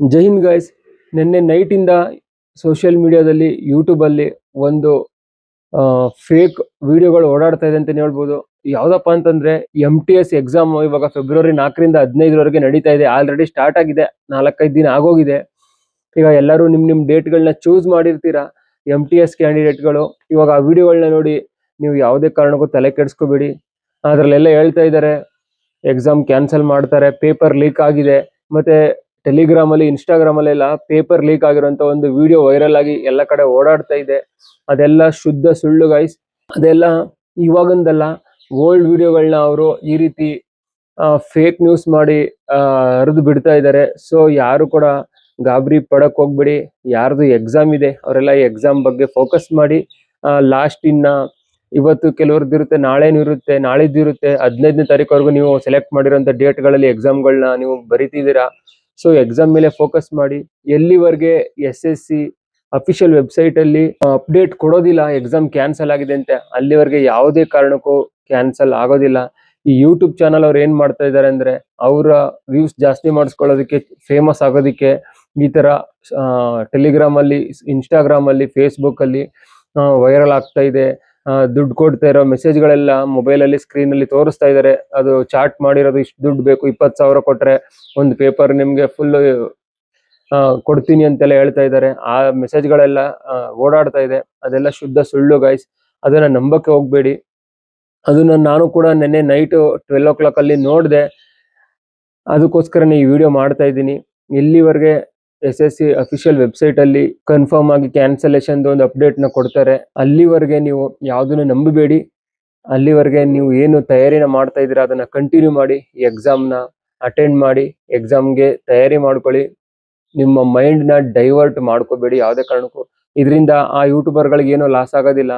ಜೈ Hind guys ನಿನ್ನೆ ನೈಟಿಂದ social ಮೀಡಿಯಾದಲ್ಲಿ ಯೂಟ್ಯೂಬಲ್ಲಿ ಒಂದು ಫೇಕ್ ವಿಡಿಯೋಗಳು ಓಡಾಡ್ತಾ ಇದೆ ಅಂತ ಹೇಳ್ಬೋದು. ಯಾವುದಪ್ಪ ಅಂತಂದ್ರೆ ಎಂ ಟಿ ಎಸ್ ಎಕ್ಸಾಮ್ ಇವಾಗ ಫೆಬ್ರವರಿ ನಾಲ್ಕರಿಂದ ಹದಿನೈದರವರೆಗೆ ನಡೀತಾ ಇದೆ. ಆಲ್ರೆಡಿ ಸ್ಟಾರ್ಟ್ ಆಗಿದೆ. ನಾಲ್ಕೈದು ದಿನ ಆಗೋಗಿದೆ. ಈಗ ಎಲ್ಲರೂ ನಿಮ್ಮ ನಿಮ್ಮ ಡೇಟ್ಗಳನ್ನ ಚೂಸ್ ಮಾಡಿರ್ತೀರಾ? ಎಂ ಟಿ ಎಸ್ ಕ್ಯಾಂಡಿಡೇಟ್ಗಳು ಇವಾಗ ಆ ವಿಡಿಯೋಗಳನ್ನ ನೋಡಿ ನೀವು ಯಾವುದೇ ಕಾರಣಕ್ಕೂ ತಲೆ ಕೆಡಿಸ್ಕೋಬೇಡಿ. ಅದರಲ್ಲೆಲ್ಲ ಹೇಳ್ತಾ ಇದ್ದಾರೆ ಎಕ್ಸಾಮ್ ಕ್ಯಾನ್ಸಲ್ ಮಾಡ್ತಾರೆ ಪೇಪರ್ ಲೀಕ್ ಆಗಿದೆ. ಮತ್ತೆ ಟೆಲಿಗ್ರಾಮ್ ಅಲ್ಲಿ ಇನ್ಸ್ಟಾಗ್ರಾಮ್ ಅಲ್ಲೆಲ್ಲ ಪೇಪರ್ ಲೀಕ್ ಆಗಿರುವಂತ ಒಂದು ವಿಡಿಯೋ ವೈರಲ್ ಆಗಿ ಎಲ್ಲ ಕಡೆ ಓಡಾಡ್ತಾ ಇದೆ. ಅದೆಲ್ಲ ಶುದ್ಧ ಸುಳ್ಳು ಗೈಸ್ ಅದೆಲ್ಲ ಇವಾಗಿಂದಲ್ಲ ಓಲ್ಡ್ ವಿಡಿಯೋಗಳನ್ನ ಅವರು ಈ ರೀತಿ ಫೇಕ್ ನ್ಯೂಸ್ ಮಾಡಿ ಹರಿದು ಬಿಡ್ತಾ ಇದ್ದಾರೆ ಸೊ ಯಾರು ಕೂಡ ಗಾಬರಿ ಪಡಕ್ ಹೋಗ್ಬೇಡಿ. ಯಾರ್ದು ಎಕ್ಸಾಮ್ ಇದೆ, ಅವರೆಲ್ಲ ಎಕ್ಸಾಮ್ ಬಗ್ಗೆ ಫೋಕಸ್ ಮಾಡಿ ಲಾಸ್ಟ್ ಇನ್ನ ಇವತ್ತು ಕೆಲವ್ರದ್ದು ಇರುತ್ತೆ, ನಾಳೆನೂ ಇರುತ್ತೆ, ನಾಳಿದ್ದು ಇರುತ್ತೆ. ಹದಿನೈದನೇ ತಾರೀಕುವರೆಗೂ ನೀವು ಸೆಲೆಕ್ಟ್ ಮಾಡಿರೋಂಥ ಡೇಟ್ಗಳಲ್ಲಿ ಎಕ್ಸಾಮ್ಗಳನ್ನ ನೀವು ಬರಿತಿದ್ದೀರಾ? ಸೊ ಎಕ್ಸಾಮ್ ಮೇಲೆ ಫೋಕಸ್ ಮಾಡಿ, ಎಲ್ಲಿವರೆಗೆ S S C official website ಅಲ್ಲಿ ಅಪ್ಡೇಟ್ ಕೊಡೋದಿಲ್ಲ ಎಕ್ಸಾಮ್ ಕ್ಯಾನ್ಸಲ್ ಆಗಿದೆ ಅಂತ, ಅಲ್ಲಿವರೆಗೆ ಯಾವುದೇ ಕಾರಣಕ್ಕೂ ಕ್ಯಾನ್ಸಲ್ ಆಗೋದಿಲ್ಲ. ಈ ಯೂಟ್ಯೂಬ್ ಚಾನಲ್ ಅವ್ರು ಏನ್ ಮಾಡ್ತಾ ಇದ್ದಾರೆ ಅಂದ್ರೆ, ಅವರ ವ್ಯೂಸ್ ಜಾಸ್ತಿ ಮಾಡಿಸ್ಕೊಳ್ಳೋದಕ್ಕೆ ಫೇಮಸ್ ಆಗೋದಕ್ಕೆ, ಈ ತರ ಟೆಲಿಗ್ರಾಮ್ ಅಲ್ಲಿ ಇನ್ಸ್ಟಾಗ್ರಾಮ್ ಅಲ್ಲಿ ಫೇಸ್ಬುಕ್ ಅಲ್ಲಿ ವೈರಲ್ ಆಗ್ತಾ ಇದೆ. ದುಡ್ಡು ಕೊಡ್ತಾ ಇರೋ ಅಲ್ಲಿ ಸ್ಕ್ರೀನ್ ಅಲ್ಲಿ ತೋರಿಸ್ತಾ ಇದ್ದಾರೆ ಅದು ಚಾಟ್ ಮಾಡಿರೋದು ಇಷ್ಟು ದುಡ್ಡು ಬೇಕು, ಇಪ್ಪತ್ತು ಸಾವಿರ ಕೊಟ್ರೆ ಒಂದು ಪೇಪರ್ ನಿಮ್ಗೆ ಫುಲ್ ಕೊಡ್ತೀನಿ ಅಂತೆಲ್ಲ ಹೇಳ್ತಾ ಇದ್ದಾರೆ ಆ ಮೆಸೇಜ್ಗಳೆಲ್ಲ ಓಡಾಡ್ತಾ ಇದೆ. ಅದೆಲ್ಲ ಶುದ್ಧ ಸುಳ್ಳು ಗಾಯ್ಸ್ ಅದನ್ನ ನಂಬಕ್ಕೆ ಹೋಗ್ಬೇಡಿ. ಅದನ್ನ ನಾನು ಕೂಡ ನಿನ್ನೆ ನೈಟ್ ಟ್ವೆಲ್ ಓ ಕ್ಲಾಕ್ ಅಲ್ಲಿ ನೋಡಿದೆ. ಅದಕ್ಕೋಸ್ಕರನೇ ಈ ವಿಡಿಯೋ ಮಾಡ್ತಾ ಇದ್ದೀನಿ. ಎಲ್ಲಿವರೆಗೆ S S C official website ಅಲ್ಲಿ ಕನ್ಫರ್ಮ್ ಆಗಿ ಕ್ಯಾನ್ಸಲೇಷನ್ ಒಂದು ಅಪ್ಡೇಟ್ನ ಕೊಡ್ತಾರೆ. ಅಲ್ಲಿವರೆಗೆ ನೀವು ಯಾವ್ದನ್ನು ನಂಬಬೇಡಿ. ಅಲ್ಲಿವರೆಗೆ ನೀವು ಏನು ತಯಾರಿನ ಮಾಡ್ತಾ ಇದ್ದೀರಾ ಅದನ್ನ ಕಂಟಿನ್ಯೂ ಮಾಡಿ ಎಕ್ಸಾಮ್ನ ಅಟೆಂಡ್ ಮಾಡಿ ಎಕ್ಸಾಮ್ಗೆ ತಯಾರಿ ಮಾಡ್ಕೊಳ್ಳಿ. ನಿಮ್ಮ ಮೈಂಡ್ನ ಡೈವರ್ಟ್ ಮಾಡ್ಕೋಬೇಡಿ ಯಾವುದೇ ಕಾರಣಕ್ಕೂ. ಇದರಿಂದ ಆ ಯೂಟ್ಯೂಬರ್ ಗಳಿಗೆ ಏನೋ ಲಾಸ್ ಆಗೋದಿಲ್ಲ.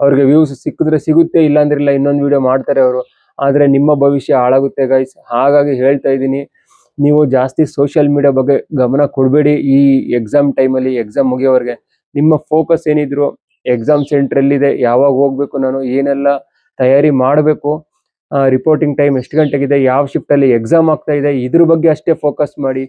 ಅವ್ರಿಗೆ ವ್ಯೂಸ್ ಸಿಕ್ಕಿದ್ರೆ ಸಿಗುತ್ತೆ ಇಲ್ಲ, ಇನ್ನೊಂದು ವಿಡಿಯೋ ಮಾಡ್ತಾರೆ ಅವರು. ಆದ್ರೆ ನಿಮ್ಮ ಭವಿಷ್ಯ ಹಾಳಾಗುತ್ತೆ ಗೈಸ್ ಹಾಗಾಗಿ ಹೇಳ್ತಾ ಇದ್ದೀನಿ ನೀವು ಜಾಸ್ತಿ ಸೋಷಿಯಲ್ ಮೀಡಿಯಾ ಬಗ್ಗೆ ಗಮನ ಕೊಡಬೇಡಿ. ಈ ಎಕ್ಸಾಮ್ ಟೈಮಲ್ಲಿ ಎಕ್ಸಾಮ್ ಮುಗಿಯೋವರೆಗೆ ನಿಮ್ಮ ಫೋಕಸ್ ಏನಿದ್ರು ಎಕ್ಸಾಮ್ ಸೆಂಟರ್ ಎಲ್ಲಿದೆ ಯಾವಾಗ ಹೋಗ್ಬೇಕು ನಾನು, ಏನೆಲ್ಲ ತಯಾರಿ ಮಾಡಬೇಕು ರಿಪೋರ್ಟಿಂಗ್ ಟೈಮ್ ಎಷ್ಟು ಗಂಟೆಗಿದೆ, ಯಾವ ಶಿಫ್ಟ್ ಅಲ್ಲಿ ಎಕ್ಸಾಮ್ ಆಗ್ತಾ ಇದೆ, ಇದ್ರ ಬಗ್ಗೆ ಅಷ್ಟೇ ಫೋಕಸ್ ಮಾಡಿ.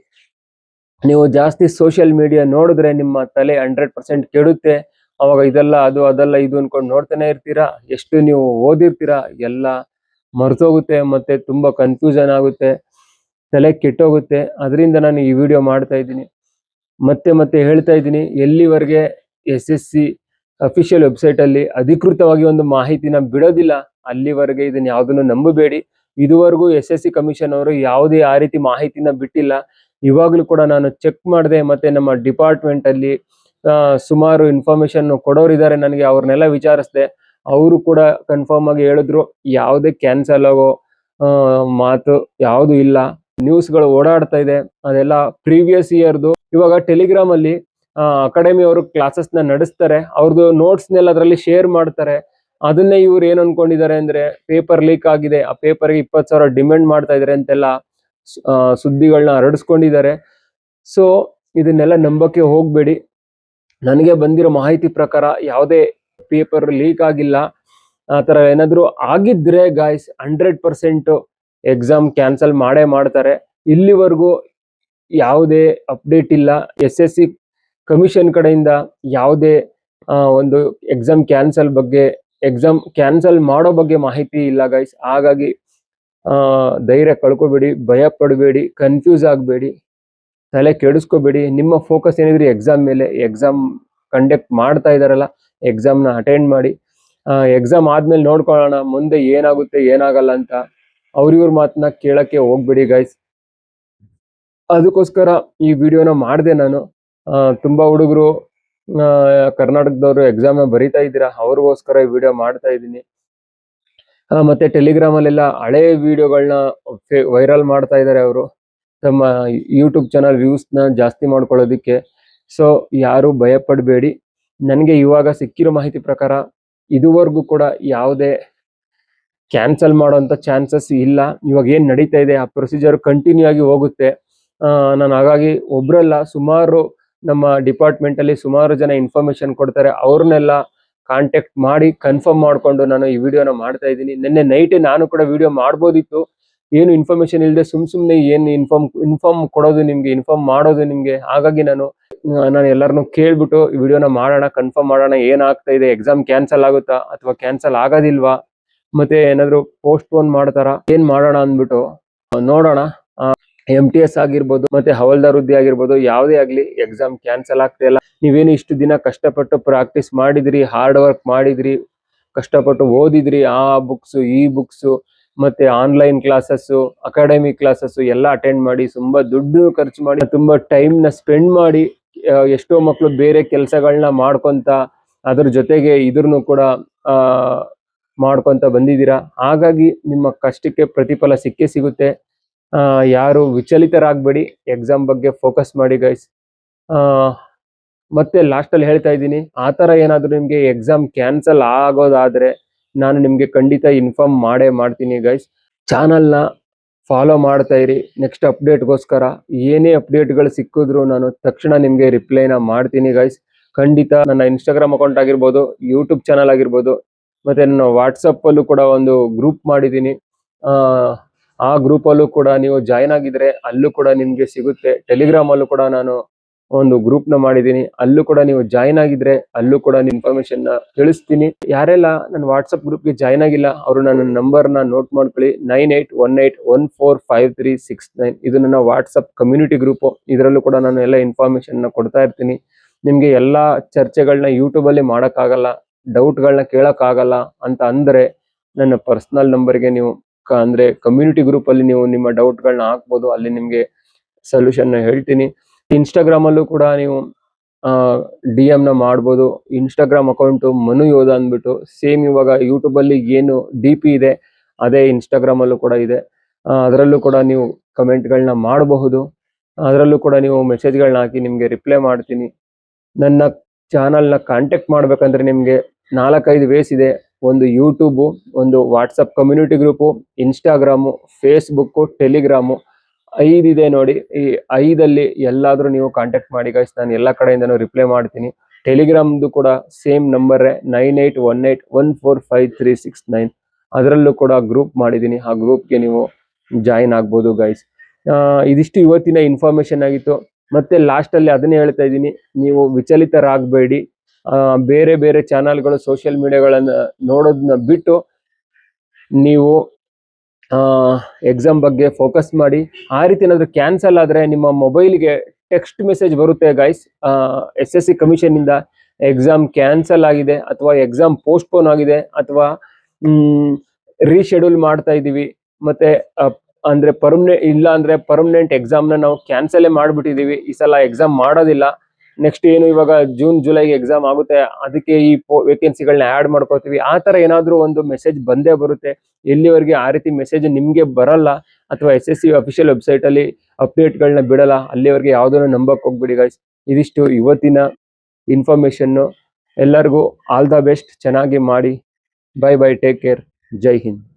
ನೀವು ಜಾಸ್ತಿ ಸೋಷಿಯಲ್ ಮೀಡಿಯಾ ನೋಡಿದ್ರೆ ನಿಮ್ಮ ತಲೆ ಹಂಡ್ರೆಡ್ ಪರ್ಸೆಂಟ್ ಕೆಡುತ್ತೆ. ಅವಾಗ ಇದೆಲ್ಲ, ಅದು, ಅದೆಲ್ಲ, ಇದು ಅನ್ಕೊಂಡು ನೋಡ್ತಾನೆ ಇರ್ತೀರಾ? ಎಷ್ಟು ನೀವು ಓದಿರ್ತೀರಾ? ಎಲ್ಲ ಮರ್ತೋಗುತ್ತೆ ಮತ್ತೆ ತುಂಬಾ ಕನ್ಫ್ಯೂಷನ್ ಆಗುತ್ತೆ. ತಲೆ ಕೆಟ್ಟೋಗುತ್ತೆ. ಅದರಿಂದ ನಾನು ಈ ವಿಡಿಯೋ ಮಾಡ್ತಾ ಇದ್ದೀನಿ. ಮತ್ತೆ ಮತ್ತೆ ಹೇಳ್ತಾ ಇದ್ದೀನಿ, ಎಲ್ಲಿವರೆಗೆ S S C official website ಅಲ್ಲಿ ಅಧಿಕೃತವಾಗಿ ಒಂದು ಮಾಹಿತಿನ ಬಿಡೋದಿಲ್ಲ, ಅಲ್ಲಿವರೆಗೆ ಇದನ್ನ ಯಾವುದನ್ನು ನಂಬಬೇಡಿ. ಇದುವರೆಗೂ ಎಸ್ ಎಸ್ ಸಿ ಕಮಿಷನ್ ಅವರು ಯಾವುದೇ ಆ ರೀತಿ ಮಾಹಿತಿನ ಬಿಟ್ಟಿಲ್ಲ. ಇವಾಗಲೂ ಕೂಡ ನಾನು ಚೆಕ್ ಮಾಡಿದೆ, ಮತ್ತೆ ನಮ್ಮ ಡಿಪಾರ್ಟ್ಮೆಂಟ್ ಅಲ್ಲಿ ಸುಮಾರು ಇನ್ಫಾರ್ಮೇಶನ್ ಕೊಡೋರಿದ್ದಾರೆ ನನಗೆ, ಅವ್ರನ್ನೆಲ್ಲ ವಿಚಾರಿಸಿದೆ. ಅವರು ಕೂಡ ಕನ್ಫರ್ಮ್ ಆಗಿ ಹೇಳಿದ್ರು, ಯಾವುದೇ ಕ್ಯಾನ್ಸಲ್ ಆಗೋ ಮಾತು ಯಾವುದು ಇಲ್ಲ. ನ್ಯೂಸ್ಗಳು ಓಡಾಡ್ತಾ ಇದೆ, ಅದೆಲ್ಲ ಪ್ರೀವಿಯಸ್ ಇಯರ್ದು. ಇವಾಗ ಟೆಲಿಗ್ರಾಮ್ ಅಲ್ಲಿ ಅಕಾಡೆಮಿ ಅವರು ಕ್ಲಾಸಸ್ನ ನಡೆಸ್ತಾರೆ ಅವ್ರದ್ದು ನೋಟ್ಸ್ ನೆಲ್ಲ ಅದರಲ್ಲಿ ಶೇರ್ ಮಾಡ್ತಾರೆ. ಅದನ್ನೇ ಇವ್ರು ಏನ್ ಅನ್ಕೊಂಡಿದ್ದಾರೆ ಅಂದ್ರೆ ಪೇಪರ್ ಲೀಕ್ ಆಗಿದೆ, ಆ ಪೇಪರ್ಗೆ ಇಪ್ಪತ್ತು ಸಾವಿರ ಡಿಮ್ಯಾಂಡ್ ಮಾಡ್ತಾ ಇದಾರೆ ಅಂತೆಲ್ಲ ಸುದ್ದಿಗಳನ್ನ ಹರಡಿಸ್ಕೊಂಡಿದ್ದಾರೆ. ಸೊ ಇದನ್ನೆಲ್ಲ ನಂಬಕ್ಕೆ ಹೋಗಬೇಡಿ. ನನಗೆ ಬಂದಿರೋ ಮಾಹಿತಿ ಪ್ರಕಾರ ಯಾವುದೇ ಪೇಪರ್ ಲೀಕ್ ಆಗಿಲ್ಲ. ಆ ಥರ ಏನಾದರೂ ಆಗಿದ್ರೆ guys hundred percent exam cancel ಮಾಡೇ ಮಾಡ್ತಾರೆ. ಇಲ್ಲಿವರೆಗೂ ಯಾವುದೇ ಅಪ್ಡೇಟ್ ಇಲ್ಲ. ಎಸ್ ಎಸ್ ಸಿ ಕಮಿಷನ್ ಕಡೆಯಿಂದ ಯಾವುದೇ ಒಂದು ಎಕ್ಸಾಮ್ ಕ್ಯಾನ್ಸಲ್ ಬಗ್ಗೆ ಎಕ್ಸಾಮ್ ಕ್ಯಾನ್ಸಲ್ ಮಾಡೋ ಬಗ್ಗೆ ಮಾಹಿತಿ ಇಲ್ಲ ಗೈಸ್ ಹಾಗಾಗಿ ಧೈರ್ಯ ಕಳ್ಕೊಬೇಡಿ, ಭಯ ಪಡಬೇಡಿ ಕನ್ಫ್ಯೂಸ್ ಆಗಬೇಡಿ, ತಲೆ ಕೆಡಿಸ್ಕೋಬೇಡಿ. ನಿಮ್ಮ ಫೋಕಸ್ ಏನಿದ್ರೆ ಎಕ್ಸಾಮ್ ಮೇಲೆ ಎಕ್ಸಾಮ್ ಕಂಡಕ್ಟ್ ಮಾಡ್ತಾ ಇದಾರಲ್ಲ ಎಕ್ಸಾಮ್ನ ಅಟೆಂಡ್ ಮಾಡಿ. ಎಕ್ಸಾಮ್ ಆದ್ಮೇಲೆ ನೋಡ್ಕೊಳ್ಳೋಣ, ಮುಂದೆ ಏನಾಗುತ್ತೆ, ಏನಾಗಲ್ಲ ಅಂತ. ಅವ್ರಿವ್ರ ಮಾತನ್ನ ಕೇಳಕ್ಕೆ ಹೋಗ್ಬೇಡಿ ಗೈಸ್ ಅದಕ್ಕೋಸ್ಕರ ಈ ವಿಡಿಯೋನ ಮಾಡಿದೆ ನಾನು. ತುಂಬಾ ಹುಡುಗರು ಕರ್ನಾಟಕದವರು ಎಕ್ಸಾಮ್ ಬರಿತಾ ಇದ್ದೀರಾ, ಅವ್ರಿಗೋಸ್ಕರ ಈ ವಿಡಿಯೋ ಮಾಡ್ತಾ ಇದ್ದೀನಿ. ಮತ್ತೆ ಟೆಲಿಗ್ರಾಮ್ ಅಲ್ಲೆಲ್ಲ ಹಳೆ ವಿಡಿಯೋಗಳನ್ನ ವೈರಲ್ ಮಾಡ್ತಾ ಇದ್ದಾರೆ ಅವರು. ತಮ್ಮ ಯೂಟ್ಯೂಬ್ ಚಾನಲ್ ವ್ಯೂಸ್ನ ಜಾಸ್ತಿ ಮಾಡ್ಕೊಳ್ಳೋದಿಕ್ಕೆ. ಸೊ ಯಾರು ಭಯ ಪಡಬೇಡಿ ನನಗೆ ಇವಾಗ ಸಿಕ್ಕಿರೋ ಮಾಹಿತಿ ಪ್ರಕಾರ ಇದುವರೆಗೂ ಕೂಡ ಯಾವುದೇ ಕ್ಯಾನ್ಸಲ್ ಮಾಡೋಂಥ ಚಾನ್ಸಸ್ ಇಲ್ಲ. ಇವಾಗ ಏನು ನಡೀತಾ ಇದೆ? ಆ ಪ್ರೊಸೀಜರ್ ಕಂಟಿನ್ಯೂ ಆಗಿ ಹೋಗುತ್ತೆ. ನಾನು ಹಾಗಾಗಿ ಒಬ್ರಲ್ಲ, ಸುಮಾರು ನಮ್ಮ ಡಿಪಾರ್ಟ್ಮೆಂಟ್ ಅಲ್ಲಿ ಸುಮಾರು ಜನ ಇನ್ಫಾರ್ಮೇಷನ್ ಕೊಡ್ತಾರೆ. ಅವ್ರನ್ನೆಲ್ಲ ಕಾಂಟ್ಯಾಕ್ಟ್ ಮಾಡಿ ಕನ್ಫರ್ಮ್ ಮಾಡ್ಕೊಂಡು ನಾನು ಈ ವಿಡಿಯೋನ ಮಾಡ್ತಾ ಇದ್ದೀನಿ. ನಿನ್ನೆ ನೈಟ್ ನಾನು ಕೂಡ ವಿಡಿಯೋ ಮಾಡ್ಬೋದಿತ್ತು. ಏನು ಇನ್ಫಾರ್ಮೇಷನ್ ಇಲ್ಲದೆ ಸುಮ್ ಸುಮ್ಮನೆ ಏನು ಇನ್ಫಾರ್ಮ್ ಇನ್ಫಾರ್ಮ್ ಕೊಡೋದು ನಿಮಗೆ ಇನ್ಫಾರ್ಮ್ ಮಾಡೋದು ನಿಮಗೆ? ಹಾಗಾಗಿ ನಾನು ನಾನು ಎಲ್ಲರನ್ನು ಕೇಳ್ಬಿಟ್ಟು ವಿಡಿಯೋನ ಮಾಡೋಣ ಕನ್ಫರ್ಮ್ ಮಾಡೋಣ ಏನಾಗ್ತಾ ಇದೆ? ಎಕ್ಸಾಮ್ ಕ್ಯಾನ್ಸಲ್ ಆಗುತ್ತಾ? ಅಥವಾ ಕ್ಯಾನ್ಸಲ್ ಆಗೋದಿಲ್ವಾ? ಮತ್ತೆ ಏನಾದ್ರು ಪೋಸ್ಟ್ ಪೋನ್ ಮಾಡ್ತಾರ? ಏನ್ ಮಾಡೋಣ ಅಂದ್ಬಿಟ್ಟು ನೋಡೋಣ. ಎಂ ಟಿ ಎಸ್ ಆಗಿರ್ಬೋದು, ಮತ್ತೆ ಹವಲ್ದಾರ್ ಹುದ್ದೆ ಆಗಿರ್ಬೋದು, ಯಾವುದೇ ಆಗ್ಲಿ ಎಕ್ಸಾಮ್ ಕ್ಯಾನ್ಸಲ್ ಆಗ್ತಾ ಇಲ್ಲ. ನೀವೇನು ಇಷ್ಟು ದಿನ ಕಷ್ಟಪಟ್ಟು ಪ್ರಾಕ್ಟೀಸ್ ಮಾಡಿದ್ರಿ ಹಾರ್ಡ್ ವರ್ಕ್ ಮಾಡಿದ್ರಿ, ಕಷ್ಟಪಟ್ಟು ಓದಿದ್ರಿ, ಆ ಬುಕ್ಸ್ ಈ ಬುಕ್ಸ್ ಮತ್ತೆ ಆನ್ಲೈನ್ ಕ್ಲಾಸಸ್ ಅಕಾಡೆಮಿ ಕ್ಲಾಸಸ್ ಎಲ್ಲ ಅಟೆಂಡ್ ಮಾಡಿ, ತುಂಬಾ ದುಡ್ಡು ಖರ್ಚು ಮಾಡಿ, ತುಂಬಾ ಟೈಮ್ನ ಸ್ಪೆಂಡ್ ಮಾಡಿ ಎಷ್ಟೋ ಮಕ್ಕಳು ಬೇರೆ ಕೆಲಸಗಳನ್ನ ಮಾಡ್ಕೊಂತ, ಅದ್ರ ಜೊತೆಗೆ ಇದ್ರನ್ನು ಕೂಡ ಮಾಡ್ಕೊಂತ ಬಂದಿದ್ದೀರಾ? ಹಾಗಾಗಿ ನಿಮ್ಮ ಕಷ್ಟಕ್ಕೆ ಪ್ರತಿಫಲ ಸಿಕ್ಕೇ ಸಿಗುತ್ತೆ. ಯಾರು ವಿಚಲಿತರಾಗಬೇಡಿ. ಎಕ್ಸಾಮ್ ಬಗ್ಗೆ ಫೋಕಸ್ ಮಾಡಿ ಗೈಸ್ ಮತ್ತೆ ಲಾಸ್ಟಲ್ಲಿ ಹೇಳ್ತಾ ಇದ್ದೀನಿ, ಆ ಥರ ಏನಾದರೂ ನಿಮಗೆ ಎಕ್ಸಾಮ್ ಕ್ಯಾನ್ಸಲ್ ಆಗೋದಾದ್ರೆ ನಾನು ನಿಮಗೆ ಖಂಡಿತ ಇನ್ಫಾರ್ಮ್ ಮಾಡೇ ಮಾಡ್ತೀನಿ ಗೈಸ್ ಚಾನಲ್ನ ಫಾಲೋ ಮಾಡ್ತಾ ಇರಿ. ನೆಕ್ಸ್ಟ್ ಅಪ್ಡೇಟ್ಗೋಸ್ಕರ ಏನೇ ಅಪ್ಡೇಟ್ಗಳು ಸಿಕ್ಕಿದ್ರು ನಾನು ತಕ್ಷಣ ನಿಮಗೆ ರಿಪ್ಲೈನ ಮಾಡ್ತೀನಿ ಗೈಸ್ ಖಂಡಿತ ನನ್ನ ಇನ್ಸ್ಟಾಗ್ರಾಮ್ ಅಕೌಂಟ್ ಆಗಿರ್ಬೋದು ಯೂಟ್ಯೂಬ್ ಚಾನಲ್ ಆಗಿರ್ಬೋದು ಮತ್ತೆ ನಾನು ವಾಟ್ಸಪ್ ಅಲ್ಲೂ ಕೂಡ ಒಂದು ಗ್ರೂಪ್ ಮಾಡಿದ್ದೀನಿ. ಆ ಗ್ರೂಪ್ ಅಲ್ಲೂ ಕೂಡ ನೀವು ಜಾಯ್ನ್ ಆಗಿದ್ರೆ ಅಲ್ಲೂ ಕೂಡ ನಿಮ್ಗೆ ಸಿಗುತ್ತೆ. ಟೆಲಿಗ್ರಾಮ್ ಅಲ್ಲೂ ಕೂಡ ನಾನು ಒಂದು ಗ್ರೂಪ್ನ ಮಾಡಿದ್ದೀನಿ. ಅಲ್ಲೂ ಕೂಡ ನೀವು ಜಾಯ್ನ್ ಆಗಿದ್ರೆ ಅಲ್ಲೂ ಕೂಡ ಇನ್ಫಾರ್ಮೇಶನ್ನ ತಿಳಿಸ್ತೀನಿ. ಯಾರೆಲ್ಲ ನನ್ನ ವಾಟ್ಸಪ್ ಗ್ರೂಪ್ಗೆ ಜಾಯ್ನ್ ಆಗಿಲ್ಲ, ಅವರು ನನ್ನ ನಂಬರ್ನ ನೋಟ್ ಮಾಡ್ಕೊಳ್ಳಿ. Nine eight one eight one four five three six nine ಇದು ನನ್ನ ವಾಟ್ಸಪ್ ಕಮ್ಯುನಿಟಿ ಗ್ರೂಪ್ ಇದರಲ್ಲೂ ಕೂಡ ನಾನು ಎಲ್ಲ ಇನ್ಫಾರ್ಮೇಶನ್ನ ಕೊಡ್ತಾ ಇರ್ತೀನಿ. ನಿಮ್ಗೆ ಎಲ್ಲಾ ಚರ್ಚೆಗಳನ್ನ ಯೂಟ್ಯೂಬ್ ಅಲ್ಲಿ ಮಾಡಕ್ಕಾಗಲ್ಲ. ಡೌಟ್ಗಳನ್ನ ಕೇಳೋಕ್ಕಾಗಲ್ಲ ಅಂತ ಅಂದ್ರೆ ನನ್ನ ಪರ್ಸನಲ್ ನಂಬರ್ಗೆ ನೀವು ಕ- ಅಂದ್ರೆ ಕಮ್ಯುನಿಟಿ ಗ್ರೂಪ್ ಅಲ್ಲಿ ನೀವು ನಿಮ್ಮ ಡೌಟ್ಗಳನ್ನ ಹಾಕ್ಬೋದು, ಅಲ್ಲಿ ನಿಮ್ಗೆ ಸೊಲ್ಯೂಷನ್ ಹೇಳ್ತೀನಿ. ಇನ್ಸ್ಟಾಗ್ರಾಮ್ ಅಲ್ಲೂ ಕೂಡ ನೀವು ಡಿ ಎಂ ನ ಮಾಡ್ಬೋದು. ಇನ್ಸ್ಟಾಗ್ರಾಮ್ ಅಕೌಂಟ್ ಮನು ಯೋಧ ಅಂದ್ಬಿಟ್ಟು, ಸೇಮ್ ಇವಾಗ ಯೂಟ್ಯೂಬಲ್ಲಿ ಏನು ಡಿ ಪಿ ಇದೆ, ಅದೇ ಇನ್ಸ್ಟಾಗ್ರಾಮ್ ಅಲ್ಲೂ ಕೂಡ ಇದೆ. ಅದರಲ್ಲೂ ಕೂಡ ನೀವು ಕಮೆಂಟ್ಗಳನ್ನ ಮಾಡಬಹುದು. ಅದರಲ್ಲೂ ಕೂಡ ನೀವು ಮೆಸೇಜ್ಗಳನ್ನ ಹಾಕಿ ನಿಮಗೆ ರಿಪ್ಲೈ ಮಾಡ್ತೀನಿ. ನನ್ನ ಚಾನಲ್ನ ಕಾಂಟ್ಯಾಕ್ಟ್ ಮಾಡಬೇಕಂದ್ರೆ ನಿಮಗೆ ನಾಲ್ಕೈದು ವೇಸ್ ಇದೆ. ಒಂದು ಯೂಟ್ಯೂಬು ಒಂದು WhatsApp community group Instagram Facebook Telegram ಐದಿದೆ ನೋಡಿ. ಈ ಐದಲ್ಲಿ ಎಲ್ಲಾದರೂ ನೀವು ಕಾಂಟ್ಯಾಕ್ಟ್ ಮಾಡಿ ಗೈಸ್ ನಾನು ಎಲ್ಲ ಕಡೆಯಿಂದನೂ ರಿಪ್ಲೈ ಮಾಡ್ತೀನಿ. ಟೆಲಿಗ್ರಾಮ್ದು ಕೂಡ same ನಂಬರೇ nine eight one eight one four five three six nine ಅದರಲ್ಲೂ ಕೂಡ ಗ್ರೂಪ್ ಮಾಡಿದ್ದೀನಿ. ಆ ಗ್ರೂಪ್ಗೆ ನೀವು ಜಾಯಿನ್ ಆಗ್ಬೋದು ಗೈಸ್ ಇದಿಷ್ಟು ಇವತ್ತಿನ ಇನ್ಫಾರ್ಮೇಷನ್ ಆಗಿತ್ತು. ಮತ್ತೆ ಲಾಸ್ಟ್ ಅಲ್ಲಿ ಅದನ್ನೇ ಹೇಳ್ತಾ ಇದ್ದೀನಿ. ನೀವು ವಿಚಲಿತರಾಗಬೇಡಿ. ಬೇರೆ ಬೇರೆ ಚಾನಲ್ಗಳು ಸೋಷಿಯಲ್ ಮೀಡಿಯಾಗಳನ್ನ ನೋಡೋದನ್ನ ಬಿಟ್ಟು ನೀವು ಎಕ್ಸಾಮ್ ಬಗ್ಗೆ ಫೋಕಸ್ ಮಾಡಿ. ಆ ರೀತಿ ಏನಾದರೂ ಕ್ಯಾನ್ಸಲ್ ಆದರೆ ನಿಮ್ಮ ಮೊಬೈಲ್ಗೆ ಟೆಕ್ಸ್ಟ್ ಮೆಸೇಜ್ ಬರುತ್ತೆ ಗೈಸ್ ಎಸ್ ಎಸ್ ಸಿ ಕಮಿಷನ್ನಿಂದ ಎಕ್ಸಾಮ್ ಕ್ಯಾನ್ಸಲ್ ಆಗಿದೆ ಅಥವಾ ಎಕ್ಸಾಮ್ ಪೋಸ್ಟ್ಪೋನ್ ಆಗಿದೆ ಅಥವಾ ರೀಶೆಡ್ಯೂಲ್ ಮಾಡ್ತಾ ಇದ್ದೀವಿ ಮತ್ತೆ ಅಂದ್ರೆ ಪರ್ಮನೆಂಟ್ ಇಲ್ಲ ಅಂದ್ರೆ ಪರ್ಮನೆಂಟ್ ಎಕ್ಸಾಮ್ನ ನಾವು ಕ್ಯಾನ್ಸಲ್ ಮಾಡ್ಬಿಟ್ಟಿದೀವಿ. ಈ ಸಲ ಎಕ್ಸಾಮ್ ಮಾಡೋದಿಲ್ಲ. ನೆಕ್ಸ್ಟ್ ಏನು ಇವಾಗ ಜೂನ್ ಜುಲೈಗೆ ಎಕ್ಸಾಮ್ ಆಗುತ್ತೆ. ಅದಕ್ಕೆ ಈ ವೇಕೆನ್ಸಿಗಳನ್ನ ಆಡ್ ಮಾಡ್ಕೋತೀವಿ ಆ ತರ ಏನಾದ್ರು ಒಂದು ಮೆಸೇಜ್ ಬಂದೇ ಬರುತ್ತೆ. ಎಲ್ಲಿವರೆಗೆ ಆ ರೀತಿ ಮೆಸೇಜ್ ನಿಮ್ಗೆ ಬರಲ್ಲ ಅಥವಾ ಎಸ್ ಎಸ್ ಸಿ ಅಲ್ಲಿ ಅಪ್ಡೇಟ್ಗಳನ್ನ ಬಿಡಲ್ಲ, ಅಲ್ಲಿವರೆಗೆ ಯಾವುದನ್ನು ನಂಬಕ್ ಹೋಗ್ಬಿಡಿ ಗೈಸ್ ಇದಿಷ್ಟು ಇವತ್ತಿನ ಇನ್ಫಾರ್ಮೇಶನ್ ಎಲ್ಲರಿಗೂ ಆಲ್ ದ ಬೆಸ್ಟ್ ಚೆನ್ನಾಗಿ ಮಾಡಿ. ಬೈ ಬೈ ಟೇಕ್ ಕೇರ್ ಜೈ ಹಿಂದ್.